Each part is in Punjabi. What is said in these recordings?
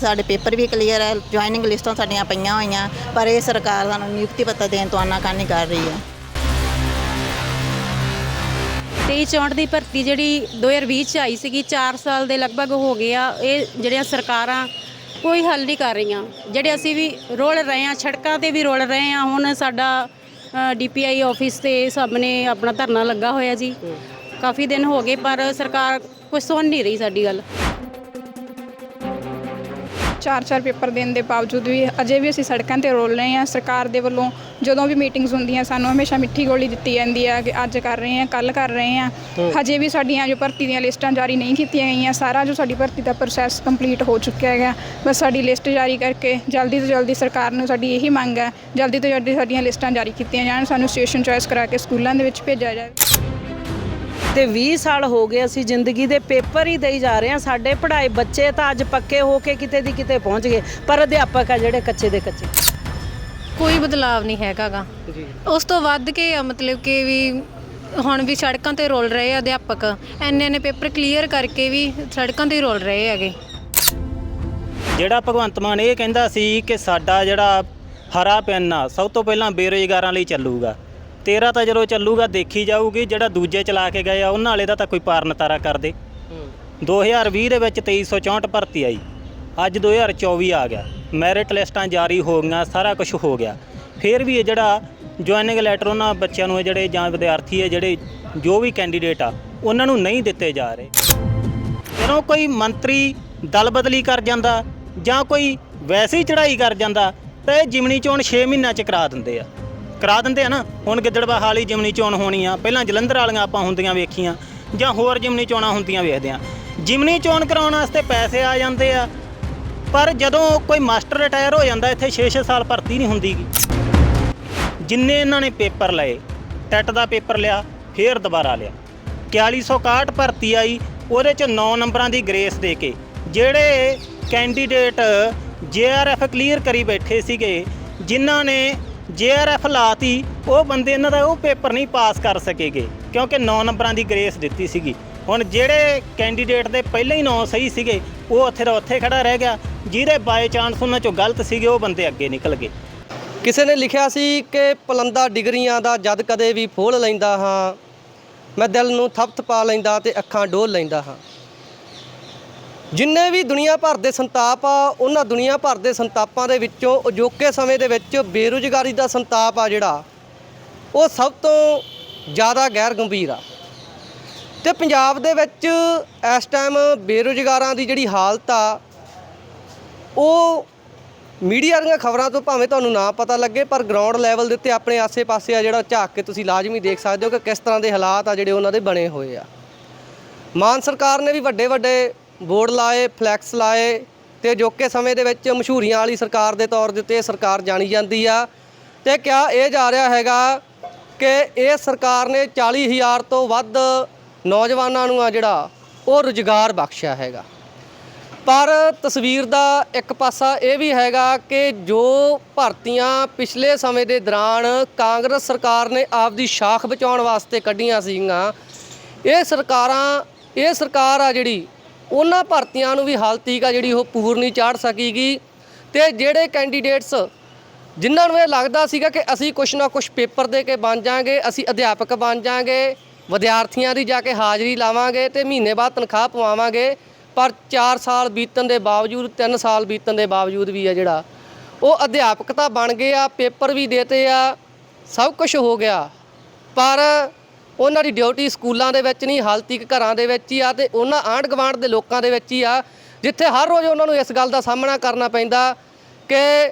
ਸਾਡੇ ਪੇਪਰ ਵੀ ਕਲੀਅਰ ਹੈ ਜੁਆਇਨਿੰਗ ਲਿਸਟਾਂ ਸਾਡੀਆਂ ਪਈਆਂ ਹੋਈਆਂ, ਪਰ ਇਹ ਸਰਕਾਰ ਸਾਨੂੰ ਨਿਯੁਕਤੀ ਪੱਤਰ ਦੇਣ ਤੋਂ ਆਨਾਕਾਨੀ ਕਰ ਰਹੀ ਹੈ। 23 64 ਦੀ ਭਰਤੀ ਜਿਹੜੀ 2020 ਚ ਆਈ ਸੀਗੀ 4 ਸਾਲ ਦੇ ਲਗਭਗ ਹੋ ਗਏ ਆ, ਇਹ ਜਿਹੜੀਆਂ ਸਰਕਾਰਾਂ ਕੋਈ ਹੱਲ ਨਹੀਂ ਕਰ ਰਹੀਆਂ। ਜਿਹੜੇ ਅਸੀਂ ਵੀ ਰੋਲ ਰਹੇ ਆ ਸੜਕਾਂ ਤੇ ਵੀ ਰੋਲ ਰਹੇ ਆ ਹੁਣ ਸਾਡਾ ਡੀਪੀਆਈ ਆਫਿਸ ਤੇ ਸਾਹਮਣੇ ਆਪਣਾ ਧਰਨਾ ਲੱਗਾ ਹੋਇਆ ਜੀ। ਕਾਫੀ ਦਿਨ ਹੋ ਗਏ, ਪਰ ਸਰਕਾਰ ਕੁਝ ਸੁਣ ਨਹੀਂ ਰਹੀ ਸਾਡੀ ਗੱਲ। ਚਾਰ ਚਾਰ ਪੇਪਰ ਦੇਣ ਦੇ ਬਾਵਜੂਦ ਵੀ ਅਜੇ ਵੀ ਅਸੀਂ ਸੜਕਾਂ ਤੇ ਰੋਲ ਰਹੇ ਹਾਂ। ਸਰਕਾਰ ਦੇ ਵੱਲੋਂ ਜਦੋਂ ਵੀ ਮੀਟਿੰਗਸ ਹੁੰਦੀਆਂ ਸਾਨੂੰ ਹਮੇਸ਼ਾ ਮਿੱਠੀ ਗੋਲੀ ਦਿੱਤੀ ਜਾਂਦੀ ਹੈ ਕਿ ਅੱਜ ਕਰ ਰਹੇ ਹਾਂ ਕੱਲ ਕਰ ਰਹੇ ਹਾਂ। ਹਜੇ ਵੀ ਸਾਡੀਆਂ ਜੋ ਭਰਤੀ ਦੀਆਂ ਲਿਸਟਾਂ ਜਾਰੀ ਨਹੀਂ ਕੀਤੀਆਂ ਗਈਆਂ ਸਾਰਾ ਜੋ ਸਾਡੀ ਭਰਤੀ ਦਾ ਪ੍ਰੋਸੈਸ ਕੰਪਲੀਟ ਹੋ ਚੁੱਕਿਆ ਹੈਗਾ। ਬਸ ਸਾਡੀ ਲਿਸਟ ਜਾਰੀ ਕਰਕੇ ਜਲਦੀ ਤੋਂ ਜਲਦੀ ਸਰਕਾਰ ਨੂੰ ਸਾਡੀ ਇਹੀ ਮੰਗ ਹੈ ਜਲਦੀ ਤੋਂ ਜਲਦੀ ਸਾਡੀਆਂ ਲਿਸਟਾਂ ਜਾਰੀ ਕੀਤੀਆਂ ਜਾਣ ਸਾਨੂੰ ਸਟੇਸ਼ਨ ਚੋਇਸ ਕਰਾ ਕੇ ਸਕੂਲਾਂ ਦੇ ਵਿੱਚ ਭੇਜਿਆ ਜਾਵੇ। ਤੇ 20 ਸਾਲ ਹੋ ਗਏ ਅਸੀਂ ਜ਼ਿੰਦਗੀ ਦੇ ਪੇਪਰ ਹੀ ਦੇਈ ਜਾ ਰਹੇ ਹਾਂ। ਸਾਡੇ ਪੜ੍ਹਾਈ ਬੱਚੇ ਤਾਂ ਅੱਜ ਪੱਕੇ ਹੋ ਕੇ ਕਿਤੇ ਦੀ ਕਿਤੇ ਪਹੁੰਚ ਗਏ ਪਰ ਅਧਿਆਪਕ ਆ ਜਿਹੜੇ ਕੱਚੇ ਦੇ ਕੱਚੇ। ਕੋਈ ਬਦਲਾਵ ਨਹੀਂ ਹੈਗਾਗਾ। ਉਸ ਤੋਂ ਵੱਧ ਕੇ ਆ ਮਤਲਬ ਕਿ ਵੀ ਹੁਣ ਵੀ ਸੜਕਾਂ ਤੇ ਰੋਲ ਰਹੇ ਆ ਅਧਿਆਪਕ। ਐਨੇ ਐਨੇ ਪੇਪਰ ਕਲੀਅਰ ਕਰਕੇ ਵੀ ਸੜਕਾਂ ਤੇ ਹੀ ਰੋਲ ਰਹੇ ਹੈਗੇ। ਜਿਹੜਾ ਭਗਵੰਤ ਮਾਨ ਇਹ ਕਹਿੰਦਾ ਸੀ ਕਿ ਸਾਡਾ ਜਿਹੜਾ ਹਰਾ ਪੈਨ ਆ ਸਭ ਤੋਂ ਪਹਿਲਾਂ ਬੇਰੁਜ਼ਗਾਰਾਂ ਲਈ ਚੱਲੂਗਾ। ਤੇਰਾ ਤਾਂ ਜਦੋਂ ਚੱਲੂਗਾ ਦੇਖੀ ਜਾਊਗੀ ਜਿਹੜਾ ਦੂਜੇ ਚਲਾ ਕੇ ਗਏ ਆ ਉਹਨਾਂ ਵਾਲੇ ਦਾ ਤਾਂ ਕੋਈ ਪਾਰਨ ਤਾਰਾ ਕਰ ਦੇ। 2020 ਦੇ ਵਿੱਚ 2364 ਭਰਤੀ ਆਈ। ਅੱਜ 2024 ਆ ਗਿਆ। ਮੈਰਿਟ ਲਿਸਟਾਂ ਜਾਰੀ ਹੋ ਗਈਆਂ ਸਾਰਾ ਕੁਝ ਹੋ ਗਿਆ। ਫਿਰ ਵੀ ਇਹ ਜਿਹੜਾ ਜੁਆਇਨਿੰਗ ਲੈਟਰ ਉਹਨਾਂ ਬੱਚਿਆਂ ਨੂੰ ਜਿਹੜੇ ਜਾਂ ਵਿਦਿਆਰਥੀ ਹੈ ਜਿਹੜੇ ਜੋ ਵੀ ਕੈਂਡੀਡੇਟ ਆ ਉਹਨਾਂ ਨੂੰ ਨਹੀਂ ਦਿੱਤੇ ਜਾ ਰਹੇ। ਜਦੋਂ ਕੋਈ ਮੰਤਰੀ ਦਲ ਬਦਲੀ ਕਰ ਜਾਂਦਾ ਜਾਂ ਕੋਈ ਵੈਸੇ ਹੀ ਚੜ੍ਹਾਈ ਕਰ ਜਾਂਦਾ ਤਾਂ ਇਹ ਜਿਮਣੀ ਚੋਣ 6 ਮਹੀਨਿਆਂ ਚ ਕਰਾ ਦਿੰਦੇ ਆ। ਕਰਾ ਦਿੰਦੇ ਆ ਨਾ, ਹੁਣ ਗਿੱਦੜਵਾ ਹਾਲੀ ਜਿਮਨੀ ਚੋਣ ਹੋਣੀ ਆ, ਪਹਿਲਾਂ ਜਲੰਧਰ ਵਾਲੀਆਂ ਆਪਾਂ ਹੁੰਦੀਆਂ ਵੇਖੀਆਂ, ਜਾਂ ਹੋਰ ਜਿਮਨੀ ਚੋਣਾਂ ਹੁੰਦੀਆਂ ਵੇਖਦੇ ਆ। ਜਿਮਨੀ ਚੋਣ ਕਰਾਉਣ ਵਾਸਤੇ ਪੈਸੇ ਆ ਜਾਂਦੇ ਆ, ਪਰ ਜਦੋਂ ਕੋਈ ਮਾਸਟਰ ਰਿਟਾਇਰ ਹੋ ਜਾਂਦਾ, ਇੱਥੇ 6-6 ਸਾਲ ਭਰਤੀ ਨਹੀਂ ਹੁੰਦੀਗੀ ਜਿੰਨੇ ਇਹਨਾਂ ਨੇ ਪੇਪਰ ਲਏ, ਟੈਟ ਦਾ ਪੇਪਰ ਲਿਆ, ਫੇਰ ਦੁਬਾਰਾ ਲਿਆ। 4161 ਭਰਤੀ ਆਈ, ਉਹਦੇ ਚ 9 ਨੰਬਰਾਂ ਦੀ ਗ੍ਰੇਸ ਦੇ ਕੇ, ਜਿਹੜੇ ਕੈਂਡੀਡੇਟ ਜੇਆਰਐਫ ਕਲੀਅਰ ਕਰੀ ਬੈਠੇ ਸੀਗੇ, ਜਿਨ੍ਹਾਂ ਨੇ ਜੇਆਰਐਫ ਲਾਤੀ, ਉਹ ਬੰਦੇ ਇਹਨਾਂ ਦਾ ਉਹ ਪੇਪਰ ਨਹੀਂ ਪਾਸ ਕਰ ਸਕੇਗੇ, ਕਿਉਂਕਿ 9 ਨੰਬਰਾਂ ਦੀ ਗ੍ਰੇਸ ਦਿੱਤੀ ਸੀਗੀ। ਹੁਣ ਜਿਹੜੇ ਕੈਂਡੀਡੇਟ ਦੇ ਪਹਿਲਾਂ ਹੀ 9 ਸਹੀ ਸੀਗੇ, ਉਹ ਉੱਥੇ ਦਾ ਉੱਥੇ ਖੜਾ ਰਹਿ ਗਿਆ। ਜਿਹਦੇ ਬਾਏ ਚਾਂਸ ਉਹਨਾਂ ਚੋਂ ਗਲਤ ਸੀਗੇ, ਉਹ ਬੰਦੇ ਅੱਗੇ ਨਿਕਲ ਗਏ। ਕਿਸੇ ਨੇ ਲਿਖਿਆ ਸੀ ਕਿ ਪਲੰਦਾ ਡਿਗਰੀਆਂ ਦਾ ਜਦ ਕਦੇ ਵੀ ਫੋਲ ਲੈਂਦਾ ਹਾਂ, ਮੈਂ ਦਿਲ ਨੂੰ ਥਪਥਪਾ ਲੈਂਦਾ ਤੇ ਅੱਖਾਂ ਡੋਲ ਲੈਂਦਾ ਹਾਂ। ਜਿੰਨੇ ਵੀ ਦੁਨੀਆ ਭਰ ਦੇ ਸੰਤਾਪ ਆ, ਉਹਨਾਂ ਦੁਨੀਆ ਭਰ ਦੇ ਸੰਤਾਪਾਂ ਦੇ ਵਿੱਚੋਂ ਅਜੋਕੇ ਸਮੇਂ ਦੇ ਵਿੱਚ ਬੇਰੁਜ਼ਗਾਰੀ ਦਾ ਸੰਤਾਪ ਆ ਜਿਹੜਾ, ਉਹ ਸਭ ਤੋਂ ਜ਼ਿਆਦਾ ਗੈਰ ਗੰਭੀਰ ਆ। ਤੇ ਪੰਜਾਬ ਦੇ ਵਿੱਚ ਇਸ ਟਾਈਮ ਬੇਰੁਜ਼ਗਾਰਾਂ ਦੀ ਜਿਹੜੀ ਹਾਲਤ ਆ, ਉਹ ਮੀਡੀਆ ਦੀਆਂ ਖਬਰਾਂ ਤੋਂ ਭਾਵੇਂ ਤੁਹਾਨੂੰ ਨਾ ਪਤਾ ਲੱਗੇ, ਪਰ ਗਰਾਊਂਡ ਲੈਵਲ ਦੇ ਉੱਤੇ ਆਪਣੇ ਆਸੇ-ਪਾਸੇ ਆ ਜਿਹੜਾ ਝਾਕ ਕੇ ਤੁਸੀਂ ਲਾਜ਼ਮੀ ਦੇਖ ਸਕਦੇ ਹੋ ਕਿ ਕਿਸ ਤਰ੍ਹਾਂ ਦੇ ਹਾਲਾਤ ਆ ਜਿਹੜੇ ਉਹਨਾਂ ਦੇ ਬਣੇ ਹੋਏ ਆ। ਮਾਨ ਸਰਕਾਰ ਨੇ ਵੀ ਵੱਡੇ ਵੱਡੇ ਬੋਰਡ ਲਾਏ, ਫਲੈਕਸ ਲਾਏ ਤੇ ਅਜੋਕੇ ਸਮੇਂ ਦੇ ਵਿੱਚ ਮਸ਼ਹੂਰੀਆਂ ਵਾਲੀ ਸਰਕਾਰ ਦੇ ਤੌਰ ਦੇ ਉੱਤੇ ਇਹ ਸਰਕਾਰ ਜਾਣੀ ਜਾਂਦੀ ਆ। ਤੇ ਕਿਹਾ ਇਹ ਜਾ ਰਿਹਾ ਹੈਗਾ ਕਿ ਇਹ ਸਰਕਾਰ ਨੇ 40000 ਤੋਂ ਵੱਧ ਨੌਜਵਾਨਾਂ ਨੂੰ ਆ ਜਿਹੜਾ ਉਹ ਰੁਜ਼ਗਾਰ ਬਖਸ਼ਿਆ ਹੈਗਾ। ਪਰ ਤਸਵੀਰ ਦਾ ਇੱਕ ਪਾਸਾ ਇਹ ਵੀ ਹੈਗਾ ਕਿ ਜੋ ਭਰਤੀਆਂ ਪਿਛਲੇ ਸਮੇਂ ਦੇ ਦੌਰਾਨ ਕਾਂਗਰਸ ਸਰਕਾਰ ਨੇ ਆਪਦੀ ਸ਼ਾਖ ਬਚਾਉਣ ਵਾਸਤੇ ਕੱਢੀਆਂ ਸੀਗੀਆਂ, ਇਹ ਸਰਕਾਰਾਂ, ਇਹ ਸਰਕਾਰ ਆ ਜਿਹੜੀ ਉਹਨਾਂ ਭਰਤੀਆਂ ਨੂੰ ਵੀ ਹਾਲ ਤੀਕ ਆ, ਜਿਹੜੀ ਉਹ ਪੂਰ ਨਹੀਂ ਚਾੜ ਸਕੀਗੀ। ਤੇ ਜਿਹੜੇ ਕੈਂਡੀਡੇਟਸ ਜਿਨ੍ਹਾਂ ਨੂੰ ਇਹ ਲੱਗਦਾ ਸੀਗਾ ਕਿ ਅਸੀਂ ਕੁਛ ਨਾ ਕੁਛ ਪੇਪਰ ਦੇ ਕੇ ਬਣ ਜਾਾਂਗੇ, ਅਸੀਂ ਅਧਿਆਪਕ ਬਣ ਜਾਾਂਗੇ, ਵਿਦਿਆਰਥੀਆਂ ਦੀ ਜਾ ਕੇ ਹਾਜ਼ਰੀ ਲਾਵਾਂਗੇ ਤੇ ਮਹੀਨੇ ਬਾਅਦ ਤਨਖਾਹ ਪਵਾਵਾਂਗੇ, ਪਰ 4 ਸਾਲ ਬੀਤਣ ਦੇ ਬਾਵਜੂਦ 3 ਸਾਲ ਬੀਤਣ ਦੇ ਬਾਵਜੂਦ ਵੀ ਆ ਜਿਹੜਾ, ਉਹ ਅਧਿਆਪਕ ਤਾਂ ਬਣ ਗਏ ਆ, ਪੇਪਰ ਵੀ ਦੇਤੇ ਆ, ਸਭ ਕੁਝ ਹੋ ਗਿਆ। ਪਰ ਉਹਨਾਂ ਦੀ ਡਿਊਟੀ ਸਕੂਲਾਂ ਦੇ ਵਿੱਚ ਨਹੀਂ ਹਾਲ ਘਰਾਂ ਦੇ ਵਿੱਚ ਹੀ ਆ ਤੇ ਉਹਨਾਂ ਆਂਢ ਗੁਆਂਢ ਦੇ ਲੋਕਾਂ ਦੇ ਵਿੱਚ ਹੀ ਆ, ਜਿੱਥੇ ਹਰ ਰੋਜ਼ ਉਹਨਾਂ ਨੂੰ ਇਸ ਗੱਲ ਦਾ ਸਾਹਮਣਾ ਕਰਨਾ ਪੈਂਦਾ ਕਿ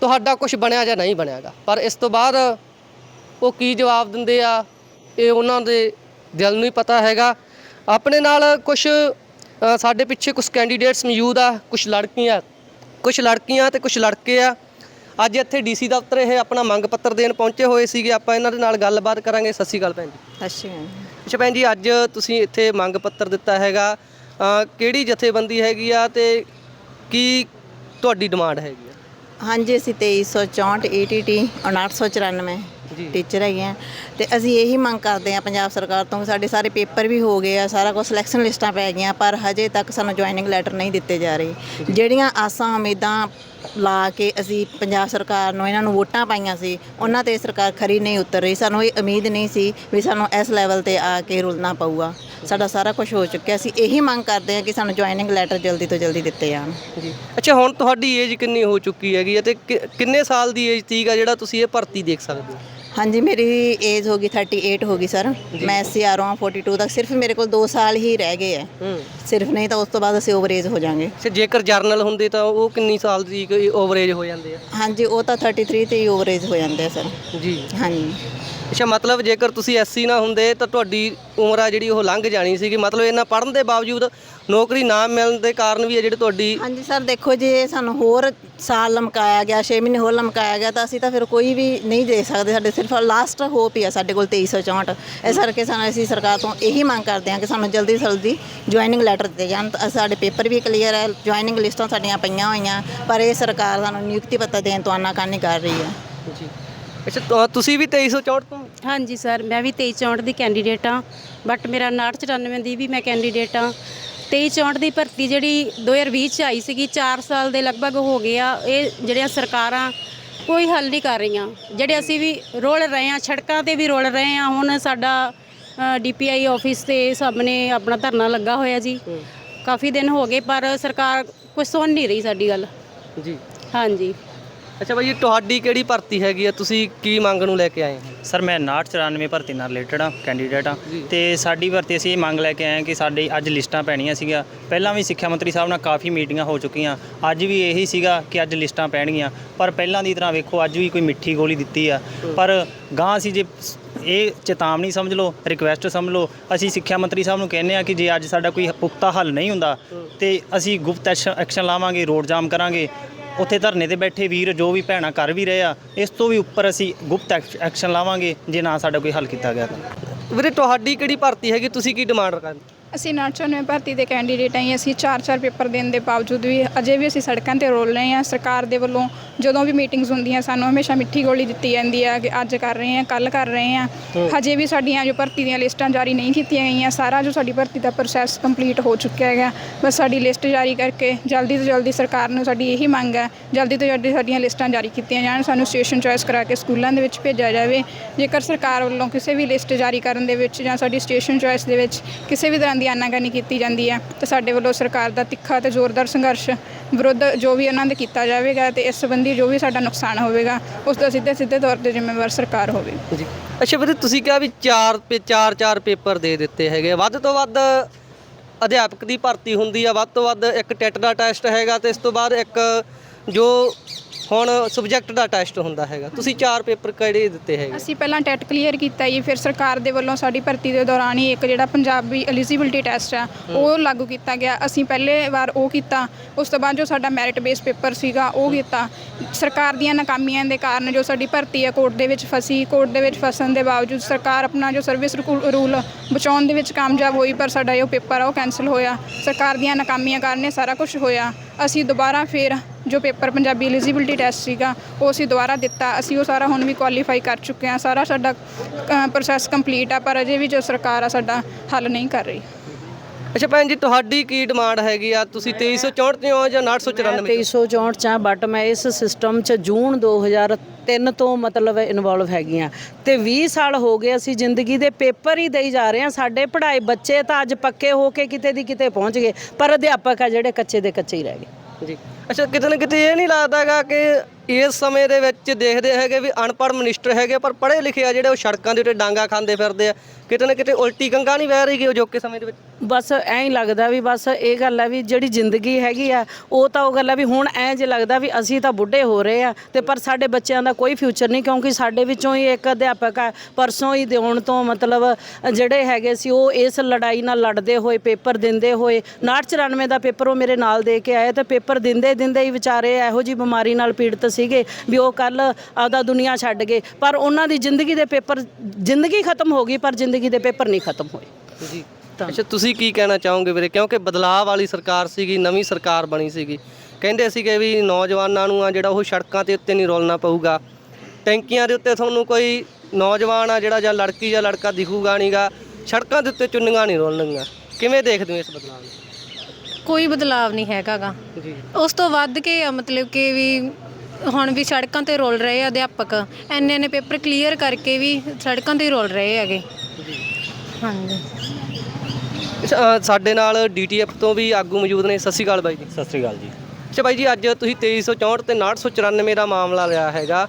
ਤੁਹਾਡਾ ਕੁਝ ਬਣਿਆ ਜਾਂ ਨਹੀਂ ਬਣਿਆਗਾ। ਪਰ ਇਸ ਤੋਂ ਬਾਅਦ ਉਹ ਕੀ ਜਵਾਬ ਦਿੰਦੇ ਆ, ਇਹ ਉਹਨਾਂ ਦੇ ਦਿਲ ਨੂੰ ਹੀ ਪਤਾ ਹੈਗਾ। ਆਪਣੇ ਨਾਲ ਕੁਝ ਸਾਡੇ ਪਿੱਛੇ ਕੁਝ ਕੈਂਡੀਡੇਟਸ ਮੌਜੂਦ ਆ ਕੁਝ ਲੜਕੀਆਂ ਕੁਝ ਲੜਕੀਆਂ ਤੇ ਕੁਝ ਲੜਕੇ ਆ। ਅੱਜ ਇੱਥੇ ਡੀਸੀ ਦਫ਼ਤਰ ਇਹ ਆਪਣਾ ਮੰਗ ਪੱਤਰ ਦੇਣ ਪਹੁੰਚੇ ਹੋਏ ਸੀਗੇ। ਆਪਾਂ ਇਹਨਾਂ ਦੇ ਨਾਲ ਗੱਲਬਾਤ ਕਰਾਂਗੇ। ਸਤਿ ਸ਼੍ਰੀ ਅਕਾਲ ਭੈਣ ਜੀ। ਅੱਛਾ ਅੱਛਾ ਭੈਣ ਜੀ ਅੱਜ ਤੁਸੀਂ ਇੱਥੇ ਮੰਗ ਪੱਤਰ ਦਿੱਤਾ ਹੈਗਾ। ਅ, ਕਿਹੜੀ ਜਥੇਬੰਦੀ ਹੈਗੀ ਆ ਤੇ ਕੀ ਤੁਹਾਡੀ ਡਿਮਾਂਡ ਹੈਗੀ ਆ? ਹਾਂਜੀ ਅਸੀਂ 2364 ETT 5994 ਟੀਚਰ ਹੈਗੇ ਆ। ਤੇ ਅਸੀਂ ਇਹੀ ਮੰਗ ਕਰਦੇ ਆ ਪੰਜਾਬ ਸਰਕਾਰ ਤੋਂ ਕਿ ਸਾਡੇ ਸਾਰੇ ਪੇਪਰ ਵੀ ਹੋ ਗਏ ਆ ਸਾਰਾ ਕੁਝ ਸਿਲੈਕਸ਼ਨ ਲਿਸਟਾਂ ਪੈ ਗਈਆਂ ਪਰ ਹਜੇ ਤੱਕ ਸਾਨੂੰ ਜੁਆਇਨਿੰਗ ਲੈਟਰ ਨਹੀਂ ਦਿੱਤੇ ਜਾ ਰਹੇ। ਜਿਹੜੀਆਂ ਆਸਾਂ ਉਮੀਦਾਂ ਲਾ ਕੇ ਅਸੀਂ ਪੰਜਾਬ ਸਰਕਾਰ ਨੂੰ ਇਹਨਾਂ ਨੂੰ ਵੋਟਾਂ ਪਾਈਆਂ ਸੀ, ਉਹਨਾਂ ਤੇ ਸਰਕਾਰ ਖਰੀ ਨਹੀਂ ਉਤਰ ਰਹੀ। ਸਾਨੂੰ ਇਹ ਉਮੀਦ ਨਹੀਂ ਸੀ ਵੀ ਸਾਨੂੰ ਇਸ ਲੈਵਲ ਤੇ ਆ ਕੇ ਰੁਲਣਾ ਪਊਗਾ। ਸਾਡਾ ਸਾਰਾ ਕੁਝ ਹੋ ਚੁੱਕਿਆ। ਸੀ ਇਹੀ ਮੰਗ ਕਰਦੇ ਹਾਂ ਕਿ ਸਾਨੂੰ ਜੁਆਇਨਿੰਗ ਲੈਟਰ ਜਲਦੀ ਤੋਂ ਜਲਦੀ ਦਿੱਤੇ ਜਾਣ। ਜੀ। ਅੱਛਾ, ਹੁਣ ਤੁਹਾਡੀ ਏਜ ਕਿੰਨੀ ਹੋ ਚੁੱਕੀ ਹੈਗੀ ਹੈ ਤੇ ਕਿ- ਕਿੰਨੇ ਸਾਲ ਦੀ ਏਜ ਤੀਕ ਆ ਜਿਹੜਾ ਤੁਸੀਂ ਇਹ ਭਰਤੀ ਦੇਖ ਸਕਦੇ ਹੋ? ਹਾਂਜੀ ਮੇਰੀ ਏਜ ਹੋ ਗਈ 38 ਹੋ ਗਈ ਸਰ ਮੈਂ ਸੀਆਰਓ ਹਾਂ 42 ਤੱਕ। ਸਿਰਫ ਮੇਰੇ ਕੋਲ 2 ਸਾਲ ਹੀ ਰਹਿ ਗਏ ਆ ਹੂੰ। ਸਿਰਫ ਨਹੀਂ ਤਾਂ ਉਸ ਤੋਂ ਬਾਅਦ ਅਸੀਂ ਓਵਰ ਏਜ ਹੋ ਜਾਾਂਗੇ। ਅੱਛਾ ਜੇਕਰ ਜਰਨਲ ਹੁੰਦੇ ਤਾਂ ਉਹ ਕਿੰਨੀ ਸਾਲ ਦੀ ਓਵਰੇਜ ਹੋ ਜਾਂਦੇ ਆ? ਹਾਂਜੀ ਉਹ ਤਾਂ 33 ਤੇ ਹੀ ਓਵਰ ਏਜ ਹੋ ਜਾਂਦੇ ਆ ਸਰ ਜੀ। ਹਾਂਜੀ। ਅੱਛਾ ਮਤਲਬ ਜੇਕਰ ਤੁਸੀਂ ਐਸਸੀ ਨਾ ਹੁੰਦੇ ਤਾਂ ਤੁਹਾਡੀ ਉਮਰ ਆ ਜਿਹੜੀ ਉਹ ਲੰਘ ਜਾਣੀ ਸੀਗੀ। ਮਤਲਬ ਇਹਨਾਂ ਪੜ੍ਹਨ ਦੇ ਬਾਵਜੂਦ ਨੌਕਰੀ ਨਾ ਮਿਲਣ ਦੇ ਕਾਰਨ ਵੀ ਹੈ ਜਿਹੜੇ ਤੁਹਾਡੀ ਹਾਂਜੀ ਸਰ ਦੇਖੋ ਜੇ ਸਾਨੂੰ ਹੋਰ ਸਾਲ ਲਮਕਾਇਆ ਗਿਆ 6 ਮਹੀਨੇ ਹੋਰ ਲਮਕਾਇਆ ਗਿਆ ਤਾਂ ਅਸੀਂ ਤਾਂ ਫਿਰ ਕੋਈ ਵੀ ਨਹੀਂ ਦੇ ਸਕਦੇ ਸਾਡੇ ਸਿਰਫ ਲਾਸਟ ਹੋਪ ਹੀ ਆ ਸਾਡੇ ਕੋਲ 2364 ਇਸ ਕਰਕੇ ਸਾਨੂੰ ਅਸੀਂ ਸਰਕਾਰ ਤੋਂ ਇਹੀ ਮੰਗ ਕਰਦੇ ਹਾਂ ਕਿ ਸਾਨੂੰ ਜਲਦੀ ਤੋਂ ਜਲਦੀ ਜੁਆਇਨਿੰਗ ਲੈਟਰ ਦਿੱਤੇ ਜਾਣ। ਤਾਂ ਸਾਡੇ ਪੇਪਰ ਵੀ ਕਲੀਅਰ ਹੈ ਜੁਆਇਨਿੰਗ ਲਿਸਟਾਂ ਸਾਡੀਆਂ ਪਈਆਂ ਹੋਈਆਂ ਪਰ ਇਹ ਸਰਕਾਰ ਸਾਨੂੰ ਨਿਯੁਕਤੀ ਪੱਤਰ ਦੇਣ ਤੋਂ ਆਨਾਕਾਨੀ ਕਰ ਰਹੀ ਹੈ। ਜੀ। ਅੱਛਾ ਤੁ- ਤੁਸੀਂ ਵੀ 2364 ਤੋਂ? ਹਾਂਜੀ ਸਰ ਮੈਂ ਵੀ 23 64 ਦੀ ਕੈਂਡੀਡੇਟ ਹਾਂ ਬਟ ਮੇਰਾ 5994 ਦੀ ਵੀ ਮੈਂ ਕੈਂਡੀਡੇਟ ਹਾਂ। 23 64 ਦੀ ਭਰਤੀ ਜਿਹੜੀ 2020 ਚ ਆਈ ਸੀਗੀ 4 ਸਾਲ ਦੇ ਲਗਭਗ ਹੋ ਗਏ ਆ ਇਹ ਜਿਹੜੀਆਂ ਸਰਕਾਰਾਂ ਕੋਈ ਹੱਲ ਨਹੀਂ ਕਰ ਰਹੀਆਂ। ਜਿਹੜੇ ਅਸੀਂ ਵੀ ਰੋਲ ਰਹੇ ਹਾਂ ਸੜਕਾਂ ਤੇ ਵੀ ਰੋਲ ਰਹੇ ਹਾਂ ਹੁਣ ਸਾਡਾ ਡੀਪੀਆਈ ਆਫਿਸ ਤੇ ਸਾਹਮਣੇ ਆਪਣਾ ਧਰਨਾ ਲੱਗਾ ਹੋਇਆ ਜੀ। ਕਾਫੀ ਦਿਨ ਹੋ ਗਏ ਪਰ ਸਰਕਾਰ ਕੁਝ ਸੁਣ ਨਹੀਂ ਰਹੀ ਸਾਡੀ ਗੱਲ। ਜੀ। ਹਾਂਜੀ। ਅੱਛਾ ਭਾਈ ਤੁਹਾਡੀ ਕਿਹੜੀ ਭਰਤੀ ਹੈਗੀ ਆ? ਤੁਸੀਂ ਕੀ ਮੰਗ ਨੂੰ ਲੈ ਕੇ ਆਏ ਹੋ? ਸਰ ਮੈਂ 5994 ਭਰਤੀ ਨਾਲ ਰਿਲੇਟਡ ਆ ਕੈਂਡੀਡੇਟ ਆ ਤੇ ਸਾਡੀ ਭਰਤੀ ਅਸੀਂ ਇਹ ਮੰਗ ਲੈ ਕੇ ਆਏ ਹਾਂ ਕਿ ਸਾਡੀ ਅੱਜ ਲਿਸਟਾਂ ਪੈਣੀਆਂ ਸੀਗੀਆਂ। ਪਹਿਲਾਂ ਵੀ ਸਿੱਖਿਆ ਮੰਤਰੀ ਸਾਹਿਬ ਨਾਲ ਕਾਫੀ ਮੀਟਿੰਗਾਂ ਹੋ ਚੁੱਕੀਆਂ। ਅੱਜ ਵੀ ਇਹੀ ਸੀਗਾ ਕਿ ਅੱਜ ਲਿਸਟਾਂ ਪੈਣਗੀਆਂ। ਪਰ ਪਹਿਲਾਂ ਦੀ ਤਰ੍ਹਾਂ ਵੇਖੋ ਅੱਜ ਵੀ ਕੋਈ ਮਿੱਠੀ ਗੋਲੀ ਦਿੱਤੀ ਆ। ਪਰ ਗਾਂ ਅਸੀਂ ਜੇ ਸ- ਇਹ ਚੇਤਾਵਨੀ ਸਮਝ ਲਓ ਰਿਕੁਐਸਟ ਸਮਝ ਲਓ ਅਸੀਂ ਸਿੱਖਿਆ ਮੰਤਰੀ ਸਾਹਿਬ ਨੂੰ ਕਹਿੰਦੇ ਆ ਕਿ ਜੇ ਅੱਜ ਸਾਡਾ ਕੋਈ ਪੁਖਤਾ ਹੱਲ ਨਹੀਂ ਹੁੰਦਾ ਤੇ ਅਸੀਂ ਗੁਪਤ ਐਕਸ਼ਨ ਐਕਸ਼ਨ ਲਾਵਾਂਗੇ ਰੋਡ ਜਾਮ ਕਰਾਂਗੇ। ਉੱਥੇ ਧਰਨੇ ਤੇ ਬੈਠੇ ਵੀਰ, ਜੋ ਵੀ ਭੈਣਾਂ ਕਰ ਵੀ ਰਹੇ ਆ, ਇਸ ਤੋਂ ਵੀ ਉੱਪਰ ਅਸੀਂ ਗੁਪਤ ਐਕਸ਼- ਐਕਸ਼ਨ ਲਾਵਾਂਗੇ ਜੇ ਨਾ ਸਾਡਾ ਕੋਈ ਹੱਲ ਕੀਤਾ ਗਿਆ ਤਾਂ। ਵੀਰੇ, ਤੁਹਾਡੀ ਕਿਹੜੀ ਭਰਤੀ ਹੈਗੀ? ਤੁਸੀਂ ਕੀ ਡਿਮਾਂਡ ਕਰਦੇ? ਅਸੀਂ 994 ਭਰਤੀ ਦੇ ਕੈਂਡੀਡੇਟ ਆਈ ਅਸੀਂ ਚਾਰ ਚਾਰ ਪੇਪਰ ਦੇਣ ਦੇ ਬਾਵਜੂਦ ਵੀ ਅਜੇ ਵੀ ਅਸੀਂ ਸੜਕਾਂ ਤੇ ਰੋਲ ਰਹੇ ਹਾਂ। ਸਰਕਾਰ ਦੇ ਵੱਲੋਂ ਜਦੋਂ ਵੀ ਮੀਟਿੰਗਸ ਹੁੰਦੀਆਂ ਸਾਨੂੰ ਹਮੇਸ਼ਾ ਮਿੱਠੀ ਗੋਲੀ ਦਿੱਤੀ ਜਾਂਦੀ ਹੈ ਕਿ ਅੱਜ ਕਰ ਰਹੇ ਹਾਂ ਕੱਲ ਕਰ ਰਹੇ ਹਾਂ। ਹਜੇ ਵੀ ਸਾਡੀਆਂ ਜੋ ਭਰਤੀ ਦੀਆਂ ਲਿਸਟਾਂ ਜਾਰੀ ਨਹੀਂ ਕੀਤੀਆਂ ਗਈਆਂ ਸਾਰਾ ਜੋ ਸਾਡੀ ਭਰਤੀ ਦਾ ਪ੍ਰੋਸੈਸ ਕੰਪਲੀਟ ਹੋ ਚੁੱਕਿਆ ਹੈਗਾ। ਬਸ ਸਾਡੀ ਲਿਸਟ ਜਾਰੀ ਕਰਕੇ ਜਲਦੀ ਤੋਂ ਜਲਦੀ ਸਰਕਾਰ ਨੂੰ ਸਾਡੀ ਇਹੀ ਮੰਗ ਹੈ ਜਲਦੀ ਤੋਂ ਜਲਦੀ ਸਾਡੀਆਂ ਲਿਸਟਾਂ ਜਾਰੀ ਕੀਤੀਆਂ ਜਾਣ ਸਾਨੂੰ ਸਟੇਸ਼ਨ ਚੋਇਸ ਕਰਾ ਕੇ ਸਕੂਲਾਂ ਦੇ ਵਿੱਚ ਭੇਜਿਆ ਜਾਵੇ। ਜੇਕਰ ਸਰਕਾਰ ਵੱਲੋਂ ਕਿਸੇ ਵੀ ਲਿਸਟ ਜਾਰੀ ਕਰਨ ਦੇ ਵਿੱਚ ਜਾਂ ਸਾਡੀ ਸਟੇਸ਼ਨ ਚੋਇਸ ਦੇ ਵਿੱਚ ਕਿਸੇ ਵੀ ਤਰ੍ਹਾਂ ਦੀ ਆਨਾਕਾਨੀ ਕੀਤੀ ਜਾਂਦੀ ਹੈ। ਤਾਂ ਸਾਡੇ ਵੱਲੋਂ ਸਰਕਾਰ ਦਾ ਤਿੱਖਾ ਤੇ ਜ਼ੋਰਦਾਰ ਸੰਘਰਸ਼ ਵਿਰੁੱਧ ਜੋ ਵੀ ਉਹਨਾਂ ਦੇ ਕੀਤਾ ਜਾਵੇਗਾ ਤੇ ਇਸ ਸੰਬੰਧੀ ਜੋ ਵੀ ਸਾਡਾ ਨੁਕਸਾਨ ਹੋਵੇਗਾ, ਉਸ ਦਾ ਸਿੱਧੇ ਸਿੱਧੇ ਤੌਰ ਤੇ ਜ਼ਿੰਮੇਵਾਰ ਸਰਕਾਰ ਹੋਵੇ। ਜੀ। ਅੱਛਾ ਵੀਰੇ, ਤੁਸੀਂ ਕਿਹਾ ਵੀ ਚਾਰ ਪੇ ਚਾਰ ਚਾਰ ਪੇਪਰ ਦੇ ਦਿੱਤੇ ਹੈਗੇ ਵੱਧ ਤੋਂ ਵੱਧ ਅਧਿਆਪਕ ਦੀ ਭਰਤੀ ਹੁੰਦੀ ਆ। ਵੱਧ ਤੋਂ ਵੱਧ ਇੱਕ ਟੈਟ ਦਾ ਟੈਸਟ ਹੈਗਾ ਤੇ ਇਸ ਤੋਂ ਬਾਅਦ ਇੱਕ ਜੋ ਹੁਣ ਸਬਜੈਕਟ ਦਾ ਟੈਸਟ ਹੁੰਦਾ ਹੈਗਾ। ਤੁਸੀਂ ਚਾਰ ਪੇਪਰ ਕਿਹੜੇ ਦਿੱਤੇ ਹੈਗੇ? ਅਸੀਂ ਪਹਿਲਾਂ ਟੈਟ ਕਲੀਅਰ ਕੀਤਾ ਜੀ ਫਿਰ ਸਰਕਾਰ ਦੇ ਵੱਲੋਂ ਸਾਡੀ ਭਰਤੀ ਦੇ ਦੌਰਾਨ ਹੀ ਇੱਕ ਜਿਹੜਾ ਪੰਜਾਬੀ ਐਲੀਜੀਬਿਲਟੀ ਟੈਸਟ ਆ ਉਹ ਲਾਗੂ ਕੀਤਾ ਗਿਆ। ਅਸੀਂ ਪਹਿਲੇ ਵਾਰ ਉਹ ਕੀਤਾ ਉਸ ਤੋਂ ਬਾਅਦ ਜੋ ਸਾਡਾ ਮੈਰਿਟ ਬੇਸ ਪੇਪਰ ਸੀਗਾ ਉਹ ਕੀਤਾ। ਸਰਕਾਰ ਦੀਆਂ ਨਾਕਾਮੀਆਂ ਦੇ ਕਾਰਨ ਜੋ ਸਾਡੀ ਭਰਤੀ ਹੈ ਕੋਰਟ ਦੇ ਵਿੱਚ ਫਸੀ ਕੋਰਟ ਦੇ ਵਿੱਚ ਫਸਣ ਦੇ ਬਾਵਜੂਦ ਸਰਕਾਰ ਆਪਣਾ ਜੋ ਸਰਵਿਸ ਰੂਲ ਬਚਾਉਣ ਦੇ ਵਿੱਚ ਕਾਮਯਾਬ ਹੋਈ ਪਰ ਸਾਡਾ ਜੋ ਪੇਪਰ ਆ ਉਹ ਕੈਨਸਲ ਹੋਇਆ। ਸਰਕਾਰ ਦੀਆਂ ਨਾਕਾਮੀਆਂ ਕਾਰਨ ਇਹ ਸਾਰਾ ਕੁਝ ਹੋਇਆ। ਅਸੀਂ ਦੁਬਾਰਾ ਫਿਰ ਜੋ ਪੇਪਰ ਪੰਜਾਬੀ ਐਲੀਜੀਬਿਲਟੀ ਟੈਸਟ ਸੀਗਾ ਉਹ ਅਸੀਂ ਦੁਬਾਰਾ ਦਿੱਤਾ। ਅਸੀਂ ਉਹ ਸਾਰਾ ਹੁਣ ਵੀ ਕੁਆਲੀਫਾਈ ਕਰ ਚੁੱਕੇ ਹਾਂ। ਸਾਰਾ ਸਾਡਾ ਪ੍ਰੋਸੈਸ ਕੰਪਲੀਟ ਆ ਪਰ ਅਜੇ ਵੀ ਜੋ ਸਰਕਾਰ ਆ ਸਾਡਾ ਹੱਲ ਨਹੀਂ ਕਰ ਰਹੀ। ਅੱਛਾ ਭੈਣ ਜੀ ਤੁਹਾਡੀ ਕੀ ਡਿਮਾਂਡ ਹੈਗੀ ਆ? ਤੁਸੀਂ 2364 ਤੇ ਹੋ ਜਾਂ 994 2364 ਚ? ਆ ਬਟ ਮੈਂ ਇਸ ਸਿਸਟਮ ਚ ਜੂਨ 2003 ਤੋਂ ਮਤਲਬ ਇਨਵੋਲਵ ਹੈਗੀ ਆ। ਤੇ 20 ਸਾਲ ਹੋ ਗਏ ਅਸੀਂ ਜ਼ਿੰਦਗੀ ਦੇ ਪੇਪਰ ਹੀ ਦੇਈ ਜਾ ਰਹੇ ਹਾਂ। ਸਾਡੇ ਪੜ੍ਹਾਈ ਬੱਚੇ ਤਾਂ ਅੱਜ ਪੱਕੇ ਹੋ ਕੇ ਕਿਤੇ ਦੀ ਕਿਤੇ ਪਹੁੰਚ ਗਏ ਪਰ ਅਧਿਆਪਕ ਆ ਜਿਹੜੇ ਕੱਚੇ ਦੇ ਕੱਚੇ ਹੀ ਰਹਿ ਗਏ। ਜੀ। ਅੱਛਾ, ਕਿਤੇ ਨਾ ਕਿਤੇ ਇਹ ਨਹੀਂ ਲੱਗਦਾਗਾ ਕਿ ਇਸ ਸਮੇਂ ਦੇ ਵਿੱਚ ਦੇਖਦੇ ਹੈਗੇ ਵੀ ਅਨਪੜ੍ਹ ਮਨਿਸਟਰ ਹੈਗੇ ਪਰ ਪੜ੍ਹੇ ਲਿਖੇ ਆ ਜਿਹੜੇ ਉਹ ਸੜਕਾਂ ਦੇ ਉੱਤੇ ਡਾਂਗਾ ਖਾਂਦੇ ਫਿਰਦੇ ਆ। ਕਿਤੇ ਨਾ ਕਿਤੇ ਉਲਟੀ ਗੰਗਾ ਨਹੀਂ ਵਹਿ ਰਹੀ ਕਿ ਅਜੋਕੇ ਸਮੇਂ ਦੇ ਵਿੱਚ। ਬਸ ਐਂ ਹੀ ਲੱਗਦਾ ਵੀ ਬਸ ਇਹ ਗੱਲ ਹੈ ਵੀ ਜਿਹੜੀ ਜ਼ਿੰਦਗੀ ਹੈਗੀ ਆ, ਉਹ ਤਾਂ ਉਹ ਗੱਲ ਹੈ ਵੀ ਹੁਣ ਐਂ ਜੇ ਲੱਗਦਾ ਵੀ ਅਸੀਂ ਤਾਂ ਬੁੱਢੇ ਹੋ ਰਹੇ ਆ ਤੇ ਪਰ ਸਾਡੇ ਬੱਚਿਆਂ ਦਾ ਕੋਈ ਫਿਊਚਰ ਨਹੀਂ ਕਿਉਂਕਿ ਸਾਡੇ ਵਿੱਚੋਂ ਹੀ ਇੱਕ ਅਧਿਆਪਕ ਆ, ਪਰਸੋਂ ਹੀ ਦੇਉਣ ਤੋਂ ਮਤਲਬ ਜਿਹੜੇ ਹੈਗੇ ਸੀ ਉਹ ਇਸ ਲੜਾਈ ਨਾਲ ਲੜਦੇ ਹੋਏ, ਪੇਪਰ ਦਿੰਦੇ ਹੋਏ 994 ਦਾ ਪੇਪਰ ਉਹ ਮੇਰੇ ਨਾਲ ਦੇ ਕੇ ਆਏ ਤੇ ਪੇਪਰ ਦਿੰਦੇ ਦਿੰਦੇ ਹੀ ਵਿਚਾਰੇ ਇਹੋ ਜੀ ਬਿਮਾਰੀ ਨਾਲ ਪੀੜਤ ਸੀਗੇ ਵੀ ਉਹ ਕੱਲ ਆਪਦਾ ਦੁਨੀਆ ਛੱਡ ਗਏ। ਪਰ ਉਹਨਾਂ ਦੀ ਜ਼ਿੰਦਗੀ ਦੇ ਪੇਪਰ ਜ਼ਿੰਦਗੀ ਖਤਮ ਹੋ ਗਈ, ਪਰ ਜ਼ਿੰਦਗੀ ਦੇ ਪੇਪਰ ਨਹੀਂ ਖਤਮ ਹੋਏ। ਜੀ ਅੱਛਾ ਤੁਸੀਂ ਕੀ ਕਹਿਣਾ ਚਾਹੋਗੇ ਵੀਰੇ? ਕਿਉਂਕਿ ਬਦਲਾਅ ਵਾਲੀ ਸਰਕਾਰ ਸੀਗੀ ਨਵੀਂ ਸਰਕਾਰ ਬਣੀ ਸੀਗੀ। ਕਹਿੰਦੇ ਸੀਗੇ ਵੀ ਨੌਜਵਾਨਾਂ ਨੂੰ ਆ ਜਿਹੜਾ ਉਹ ਸੜਕਾਂ ਤੇ ਉੱਤੇ ਨਹੀਂ ਰੋਲਣਾ ਪਊਗਾ। ਟੈਂਕੀਆਂ ਦੇ ਉੱਤੇ ਤੁਹਾਨੂੰ ਕੋਈ ਨੌਜਵਾਨ ਆ ਜਿਹੜਾ ਜਾਂ ਲੜਕੀ ਜਾਂ ਲੜਕਾ ਦਿਖੂਗਾ ਨਹੀਂਗਾ। ਸੜਕਾਂ ਦੇ ਉੱਤੇ ਚੁੰਨੀਆਂ ਨਹੀਂ ਰੋਲਣਗੀਆਂ। ਕਿਵੇਂ ਦੇਖਦੇ ਹੋ ਇਸ ਬਦਲਾਅ ਨੂੰ? ਕੋਈ ਬਦਲਾਵ ਨਹੀਂ ਹੈਗਾਗਾ। ਜੀ। ਉਸ ਤੋਂ ਵੱਧ ਕੇ ਆ ਮਤਲਬ ਕਿ ਵੀ ਹੁਣ ਵੀ ਸੜਕਾਂ ਤੇ ਰੋਲ ਰਹੇ ਆ ਅਧਿਆਪਕ। ਐਨੇ ਨੇ ਪੇਪਰ ਕਲੀਅਰ ਕਰਕੇ ਵੀ ਸੜਕਾਂ ਤੇ ਹੀ ਰੋਲ ਰਹੇ ਹੈਗੇ। ਹਾਂਜੀ। ਅ, ਸਾਡੇ ਨਾਲ ਡੀਟੀਐਫ ਤੋਂ ਵੀ ਆਗੂ ਮੌਜੂਦ ਨੇ। ਸਤਿ ਸ਼੍ਰੀ ਅਕਾਲ ਬਾਈ ਜੀ। ਸਤਿ ਸ੍ਰੀ ਅਕਾਲ ਜੀ। ਅੱਛਾ ਬਾਈ ਜੀ ਅੱਜ ਤੁਸੀਂ 2364 ਤੇ 994 ਦਾ ਮਾਮਲਾ ਲਿਆ ਹੈਗਾ।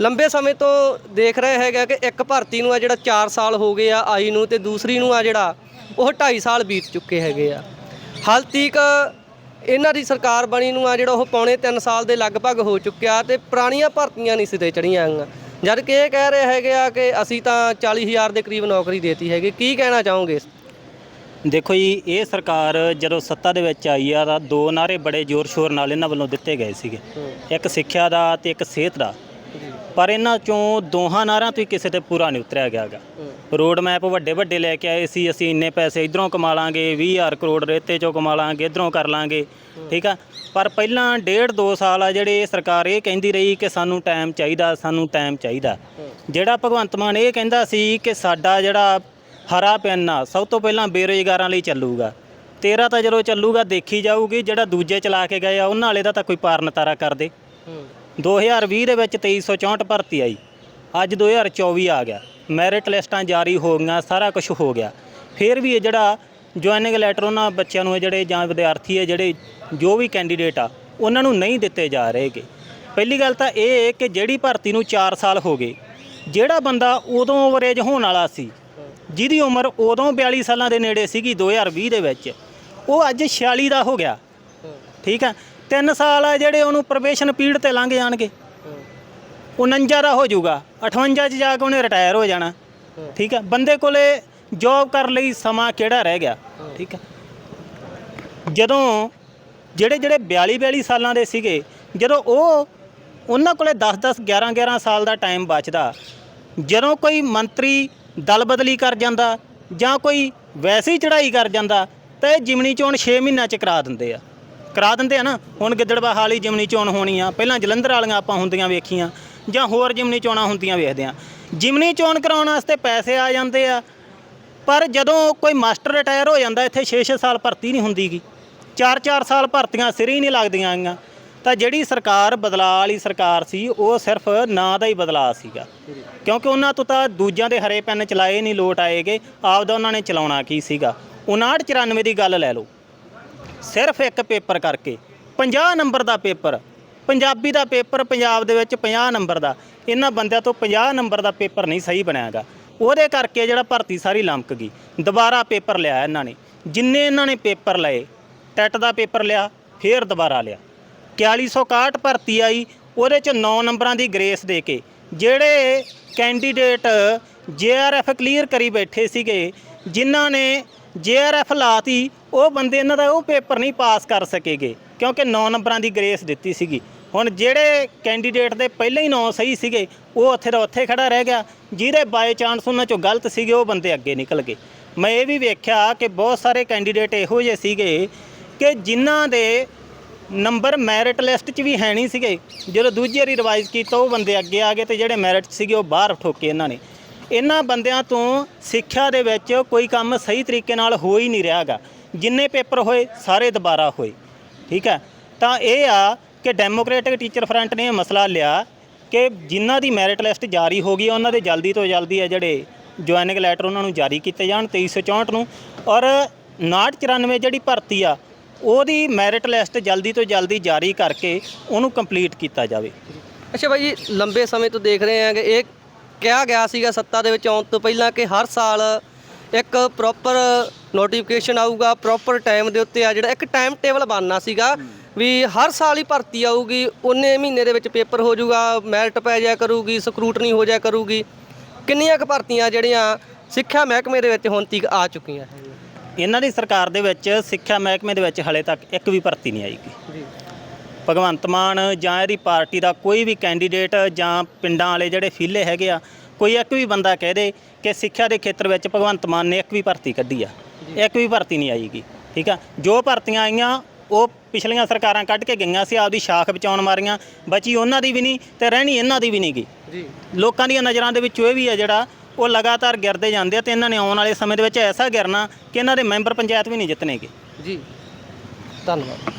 ਲੰਬੇ ਸਮੇਂ ਤੋਂ ਦੇਖ ਰਹੇ ਹੈਗਾ ਕਿ ਇੱਕ ਭਰਤੀ ਨੂੰ ਆ ਜਿਹੜਾ 4 ਸਾਲ ਹੋ ਗਏ ਆ ਆਈ ਨੂੰ ਤੇ ਦੂਸਰੀ ਨੂੰ ਆ ਜਿਹੜਾ ਉਹ 2.5 ਸਾਲ ਬੀਤ ਚੁੱਕੇ ਹੈਗੇ ਆ। ਹਾਲ ਤੀਕ ਇਹਨਾਂ ਦੀ ਸਰਕਾਰ ਬਣੀ ਨੂੰ ਆ ਜਿਹੜਾ ਉਹ ਪੌਣੇ 3 ਸਾਲ ਦੇ ਲਗਭਗ ਹੋ ਚੁੱਕਿਆ ਤੇ ਪੁਰਾਣੀਆਂ ਭਰਤੀਆਂ ਨਹੀਂ ਸਿਰੇ ਚੜੀਆਂ ਹੈਗੀਆਂ। ਜਦ ਕਿ ਇਹ ਕਹਿ ਰਹੇ ਹੈਗੇ ਆ ਕਿ ਅਸੀਂ ਤਾਂ 40000 ਦੇ ਕਰੀਬ ਨੌਕਰੀ ਦੇਤੀ ਹੈਗੀ। ਕੀ ਕਹਿਣਾ ਚਾਹੋਗੇ ਦੇਖੋ ਜੀ ਇਹ ਸਰਕਾਰ ਜਦੋਂ ਸੱਤਾ ਦੇ ਵਿੱਚ ਆਈ ਆ ਤਾਂ ਦੋ ਨਾਰੇ ਬੜੇ ਜ਼ੋਰ ਸ਼ੋਰ ਨਾਲ ਇਹਨਾਂ ਵੱਲੋਂ ਦਿੱਤੇ ਗਏ ਸੀਗੇ। ਇੱਕ ਸਿੱਖਿਆ ਦਾ ਤੇ ਇੱਕ ਸਿਹਤ ਦਾ। ਪਰ ਇਹਨਾਂ ਚੋਂ ਦੋਹਾਂ ਨਾਰਾਂ ਤੋਂ ਹੀ ਕਿਸੇ ਤੇ ਪੂਰਾ ਨਹੀਂ ਉਤਰਿਆ ਗਿਆਗਾ ਰੋਡ ਮੈਪ ਵੱਡੇ ਵੱਡੇ ਲੈ ਕੇ ਆਏ ਸੀ, ਅਸੀਂ ਇੰਨੇ ਪੈਸੇ ਇਧਰੋਂ ਕਮਾ ਲਾਂਗੇ 20000 ਕਰੋੜ ਰੇਤੇ ਚੋਂ ਕਮਾ ਲਾਂਗੇ, ਇਧਰੋਂ ਕਰ ਲਾਂਗੇ, ਠੀਕ ਆ? ਪਰ ਪਹਿਲਾਂ ਡੇਢ ਦੋ ਸਾਲ ਆ ਜਿਹੜੇ ਸਰਕਾਰ ਇਹ ਕਹਿੰਦੀ ਰਹੀ ਕਿ ਸਾਨੂੰ ਟਾਈਮ ਚਾਹੀਦਾ, ਸਾਨੂੰ ਟਾਈਮ ਚਾਹੀਦਾ। ਜਿਹੜਾ ਭਗਵੰਤ ਮਾਨ ਇਹ ਕਹਿੰਦਾ ਸੀ ਕਿ ਸਾਡਾ ਜਿਹੜਾ ਹਰਾ ਪੈਨ ਆ, ਸਭ ਤੋਂ ਪਹਿਲਾਂ ਬੇਰੁਜ਼ਗਾਰਾਂ ਲਈ ਚੱਲੂਗਾ। ਤੇਰਾ ਤਾਂ ਜਦੋਂ ਚੱਲੂਗਾ, ਦੇਖੀ ਜਾਊਗੀ, ਜਿਹੜਾ ਦੂਜੇ ਚਲਾ ਕੇ ਗਏ ਆ, ਉਹਨਾਂ ਵਾਲੇ ਦਾ ਤਾਂ ਕੋਈ ਪਾਰ ਨਤਾਰਾ ਕਰਦੇ 2020 ਦੇ ਵਿੱਚ 2364 ਭਰਤੀ ਆਈ। ਅੱਜ 2024 ਆ ਗਿਆ। ਮੈਰਿਟ ਲਿਸਟਾਂ ਜਾਰੀ ਹੋ ਗਈਆਂ, ਸਾਰਾ ਕੁਝ ਹੋ ਗਿਆ। ਫਿਰ ਵੀ ਇਹ ਜਿਹੜਾ ਜੁਆਇਨਿੰਗ ਲੈਟਰ ਉਹਨਾਂ ਬੱਚਿਆਂ ਨੂੰ ਜਿਹੜੇ ਜਾਂ ਵਿਦਿਆਰਥੀ ਹੈ ਜਿਹੜੇ ਜੋ ਵੀ ਕੈਂਡੀਡੇਟ ਆ, ਉਹਨਾਂ ਨੂੰ ਨਹੀਂ ਦਿੱਤੇ ਜਾ ਰਹੇਗੇ। ਪਹਿਲੀ ਗੱਲ ਤਾਂ ਇਹ ਹੈ ਕਿ ਜਿਹੜੀ ਭਰਤੀ ਨੂੰ 4 ਸਾਲ ਹੋ ਗਏ, ਜਿਹੜਾ ਬੰਦਾ ਉਦੋਂ ਓਵਰੇਜ ਹੋਣ ਵਾਲਾ ਸੀ, ਜਿਹਦੀ ਉਮਰ ਉਦੋਂ 42 ਸਾਲਾਂ ਦੇ ਨੇੜੇ ਸੀਗੀ 2020 ਦੇ ਵਿੱਚ, ਉਹ ਅੱਜ 46 ਦਾ ਹੋ ਗਿਆ। ਠੀਕ ਆ 3 ਸਾਲ ਆ ਜਿਹੜੇ ਉਹਨੂੰ ਪ੍ਰਵੇਸ਼ਨ ਪੀੜ ਤੇ ਲੰਘ ਜਾਣਗੇ। 49 ਦਾ ਹੋ ਜਾਊਗਾ। 58 ਚ ਜਾ ਕੇ ਉਹਨੇ ਰਿਟਾਇਰ ਹੋ ਜਾਣਾ। ਠੀਕ ਆ? ਬੰਦੇ ਕੋਲੇ ਜੌਬ ਕਰਨ ਲਈ ਸਮਾਂ ਕਿਹੜਾ ਰਹਿ ਗਿਆ? ਠੀਕ ਹੈ ਜਦੋਂ ਜਿਹੜੇ ਜਿਹੜੇ 42 42 ਸਾਲਾਂ ਦੇ ਸੀਗੇ, ਜਦੋਂ ਉਹ ਉਹਨਾਂ ਕੋਲੇ 10 10 11 11 ਸਾਲ ਦਾ ਟਾਈਮ ਬਚਦਾ, ਜਦੋਂ ਕੋਈ ਮੰਤਰੀ ਦਲ ਬਦਲੀ ਕਰ ਜਾਂਦਾ ਜਾਂ ਕੋਈ ਵੈਸੇ ਹੀ ਚੜ੍ਹਾਈ ਕਰ ਜਾਂਦਾ, ਤਾਂ ਇਹ ਜਿਮਨੀ ਚੋਣ 6 ਮਹੀਨਿਆਂ ਚ ਕਰਾ ਦਿੰਦੇ ਆ। ਕਰਾ ਦਿੰਦੇ ਆ ਨਾ, ਹੁਣ ਗਿੱਦੜਵਾ ਵਾਲੀ ਜਿਮਨੀ ਚੋਣ ਹੋਣੀ ਆ, ਪਹਿਲਾਂ ਜਲੰਧਰ ਵਾਲੀਆਂ ਆਪਾਂ ਹੁੰਦੀਆਂ ਵੇਖੀਆਂ, ਜਾਂ ਹੋਰ ਜਿਮਨੀ ਚੋਣਾਂ ਹੁੰਦੀਆਂ ਵੇਖਦੇ ਆ। ਜਿਮਨੀ ਚੋਣ ਕਰਾਉਣ ਵਾਸਤੇ ਪੈਸੇ ਆ ਜਾਂਦੇ ਆ, ਪਰ ਜਦੋਂ ਕੋਈ ਮਾਸਟਰ ਰਿਟਾਇਰ ਹੋ ਜਾਂਦਾ, ਇੱਥੇ 6-6 ਸਾਲ ਭਰਤੀ ਨਹੀਂ ਹੁੰਦੀਗੀ। 4-4 ਸਾਲ ਭਰਤੀਆਂ ਸਿਰ ਹੀ ਨਹੀਂ ਲੱਗਦੀਆਂ ਆਈਆਂ। ਤਾਂ ਜਿਹੜੀ ਸਰਕਾਰ ਬਦਲਾਅ ਵਾਲੀ ਸਰਕਾਰ ਸੀ, ਉਹ ਸਿਰਫ ਨਾਂ ਦਾ ਹੀ ਬਦਲਾਅ ਸੀਗਾ। ਕਿਉਂਕਿ ਉਹਨਾਂ ਤੋਂ ਤਾਂ ਦੂਜਿਆਂ ਦੇ ਹਰੇ ਪੈਨ ਚਲਾਏ ਨਹੀਂ, ਲੋਟ ਆਏਗੇ ਆਪਦਾ ਉਹਨਾਂ ਨੇ ਚਲਾਉਣਾ ਕੀ ਸੀਗਾ? 59-94 ਦੀ ਗੱਲ ਲੈ ਲਓ। ਸਿਰਫ ਇੱਕ ਪੇਪਰ ਕਰਕੇ 50 ਨੰਬਰ ਦਾ ਪੇਪਰ, ਪੰਜਾਬੀ ਦਾ ਪੇਪਰ ਪੰਜਾਬ ਦੇ ਵਿੱਚ 50 ਨੰਬਰ ਦਾ, ਇਹਨਾਂ ਬੰਦਿਆਂ ਤੋਂ 50 ਨੰਬਰ ਦਾ ਪੇਪਰ ਨਹੀਂ ਸਹੀ ਬਣਿਆਗਾ ਉਹਦੇ ਕਰਕੇ ਜਿਹੜਾ ਭਰਤੀ ਸਾਰੀ ਲੰਮਕ ਗਈ। ਦੁਬਾਰਾ ਪੇਪਰ ਲਿਆ ਇਹਨਾਂ ਨੇ। ਜਿੰਨੇ ਇਹਨਾਂ ਨੇ ਪੇਪਰ ਲਏ, ਟੈਟ ਦਾ ਪੇਪਰ ਲਿਆ, ਫੇਰ ਦੁਬਾਰਾ ਲਿਆ। 4161 ਭਰਤੀ ਆਈ, ਉਹਦੇ ਚ 9 ਨੰਬਰਾਂ ਦੀ ਗ੍ਰੇਸ ਦੇ ਕੇ, ਜਿਹੜੇ ਕੈਂਡੀਡੇਟ ਜੇਆਰਐਫ ਕਲੀਅਰ ਕਰੀ ਬੈਠੇ ਸੀਗੇ, ਜਿਨ੍ਹਾਂ ਨੇ ਜੇਆਰਐਫ ਲਾਤੀ, ਉਹ ਬੰਦੇ ਇਹਨਾਂ ਦਾ ਉਹ ਪੇਪਰ ਨਹੀਂ ਪਾਸ ਕਰ ਸਕੇਗੇ, ਕਿਉਂਕਿ 9 ਨੰਬਰਾਂ ਦੀ ਗ੍ਰੇਸ ਦਿੱਤੀ ਸੀਗੀ। ਹੁਣ ਜਿਹੜੇ ਕੈਂਡੀਡੇਟ ਦੇ ਪਹਿਲਾਂ ਹੀ 9 ਸਹੀ ਸੀਗੇ, ਉਹ ਉੱਥੇ ਦਾ ਉੱਥੇ ਖੜਾ ਰਹਿ ਗਿਆ। ਜਿਹਦੇ ਬਾਏ ਚਾਂਸ ਉਹਨਾਂ ਚੋਂ ਗਲਤ ਸੀਗੇ, ਉਹ ਬੰਦੇ ਅੱਗੇ ਨਿਕਲ ਗਏ। ਮੈਂ ਇਹ ਵੀ ਵੇਖਿਆ ਕਿ ਬਹੁਤ ਸਾਰੇ ਕੈਂਡੀਡੇਟ ਇਹੋ ਜਿਹੇ ਸੀਗੇ ਕਿ ਜਿਨ੍ਹਾਂ ਦੇ ਨੰਬਰ ਮੈਰਿਟ ਲਿਸਟ 'ਚ ਵੀ ਹੈ ਨਹੀਂ ਸੀਗੇ। ਜਦੋਂ ਦੂਜੀ ਵਾਰੀ ਰਿਵਾਈਜ਼ ਕੀਤਾ, ਉਹ ਬੰਦੇ ਅੱਗੇ ਆ ਗਏ ਤੇ ਜਿਹੜੇ ਮੈਰਿਟ ਸੀਗੇ, ਉਹ ਬਾਹਰ ਠੋਕੇ ਇਹਨਾਂ ਨੇ। ਇਹਨਾਂ ਬੰਦਿਆਂ ਤੋਂ ਸਿੱਖਿਆ ਦੇ ਵਿੱਚ ਕੋਈ ਕੰਮ ਸਹੀ ਤਰੀਕੇ ਨਾਲ ਹੋ ਹੀ ਨਹੀਂ ਰਿਹਾਗਾ। ਜਿੰਨੇ ਪੇਪਰ ਹੋਏ, ਸਾਰੇ ਦੁਬਾਰਾ ਹੋਏ। ਠੀਕ ਹੈ? ਤਾਂ ਇਹ ਆ ਕਿ ਡੈਮੋਕ੍ਰੈਟਿਕ ਟੀਚਰ ਫਰੰਟ ਨੇ ਇਹ ਮਸਲਾ ਲਿਆ ਕਿ ਜਿਨ੍ਹਾਂ ਦੀ ਮੈਰਿਟ ਲਿਸਟ ਜਾਰੀ ਹੋ ਗਈ ਉਹਨਾਂ ਦੇ ਜਲਦੀ ਤੋਂ ਜਲਦੀ ਆ ਜਿਹੜੇ ਜੁਆਇਨਿੰਗ ਲੈਟਰ ਉਹਨਾਂ ਨੂੰ ਜਾਰੀ ਕੀਤੇ ਜਾਣ 2364 ਨੂੰ। ਔਰ 5994 ਜਿਹੜੀ ਭਰਤੀ ਆ, ਉਹਦੀ ਮੈਰਿਟ ਲਿਸਟ ਜਲਦੀ ਤੋਂ ਜਲਦੀ ਜਾਰੀ ਕਰਕੇ ਉਹਨੂੰ ਕੰਪਲੀਟ ਕੀਤਾ ਜਾਵੇ। ਅੱਛਾ ਭਾਈ ਜੀ, ਲੰਬੇ ਸਮੇਂ ਤੋਂ ਦੇਖ ਰਹੇ ਹਾਂ ਕਿ ਇਹ ਕਿਹਾ ਗਿਆ ਸੀਗਾ ਸੱਤਾ ਦੇ ਵਿੱਚ ਆਉਣ ਤੋਂ ਪਹਿਲਾਂ ਕਿ ਹਰ ਸਾਲ ਇੱਕ ਪ੍ਰੋਪਰ ਨੋਟੀਫਿਕੇਸ਼ਨ ਆਊਗਾ ਪ੍ਰੋਪਰ ਟਾਈਮ ਦੇ ਉੱਤੇ ਆ ਜਿਹੜਾ ਇੱਕ ਟਾਈਮ ਟੇਬਲ ਬਣਨਾ ਸੀਗਾ ਵੀ ਹਰ ਸਾਲ ਹੀ ਭਰਤੀ ਆਊਗੀ ਉਹਨੇ ਮਹੀਨੇ ਦੇ ਵਿੱਚ ਪੇਪਰ ਹੋ ਜਾਊਗਾ ਮੈਰਿਟ ਪੈ ਜਾਇਆ ਕਰੂਗੀ ਸਕਰੂਟਨੀ ਹੋ ਜਾਇਆ ਕਰੂਗੀ। ਕਿੰਨੀਆਂ ਕੁ ਭਰਤੀਆਂ ਜਿਹੜੀਆਂ ਸਿੱਖਿਆ ਮਹਿਕਮੇ ਦੇ ਵਿੱਚ ਹੁਣ ਤੱਕ ਆ ਚੁੱਕੀਆਂ? ਇਹਨਾਂ ਦੀ ਸਰਕਾਰ ਦੇ ਵਿੱਚ ਸਿੱਖਿਆ ਮਹਿਕਮੇ ਦੇ ਵਿੱਚ ਹਲੇ ਤੱਕ ਇੱਕ ਵੀ ਭਰਤੀ ਨਹੀਂ ਆਈਗੀ ਜੀ। ਭਗਵੰਤ ਮਾਨ ਜਾਂ ਇਹਦੀ ਪਾਰਟੀ ਦਾ ਕੋਈ ਵੀ ਕੈਂਡੀਡੇਟ ਜਾਂ ਪਿੰਡਾਂ ਵਾਲੇ ਜਿਹੜੇ ਫੀਲੇ ਹੈਗੇ ਆ ਕੋਈ ਇੱਕ ਵੀ ਬੰਦਾ ਕਹਿ ਦੇ ਕਿ ਸਿੱਖਿਆ ਦੇ ਖੇਤਰ ਵਿੱਚ ਭਗਵੰਤ ਮਾਨ ਨੇ ਇੱਕ ਵੀ ਭਰਤੀ ਕੱਢੀ ਆ। ਇੱਕ ਵੀ ਭਰਤੀ ਨਹੀਂ ਆਈਗੀ ਠੀਕ ਆ? ਜੋ ਭਰਤੀਆਂ ਆਈਆਂ ਉਹ ਪਿਛਲੀਆਂ ਸਰਕਾਰਾਂ ਕੱਢ ਕੇ ਗਈਆਂ ਸੀ ਆਪਦੀ ਸ਼ਾਖ ਬਚਾਉਣ ਮਾਰੀਆਂ ਬਚੀ ਉਹਨਾਂ ਦੀ ਵੀ ਨਹੀਂ ਤੇ ਰਹਿਣੀ ਇਹਨਾਂ ਦੀ ਵੀ ਨਹੀਂ ਗੀ। ਜੀ। ਲੋਕਾਂ ਦੀਆਂ ਨਜ਼ਰਾਂ ਦੇ ਵਿੱਚ ਇਹ ਵੀ ਹੈ ਜਿਹੜਾ ਉਹ ਲਗਾਤਾਰ ਗਿਰਦੇ ਜਾਂਦੇ ਆ ਤੇ ਇਹਨਾਂ ਨੇ ਆਉਣ ਵਾਲੇ ਸਮੇਂ ਦੇ ਵਿੱਚ ਐਸਾ ਗਿਰਨਾ ਕਿ ਇਹਨਾਂ ਦੇ ਮੈਂਬਰ ਪੰਚਾਇਤ ਵੀ ਨਹੀਂ ਜਿੱਤਣੇਗੇ। ਜੀ। ਧੰਨਵਾਦ।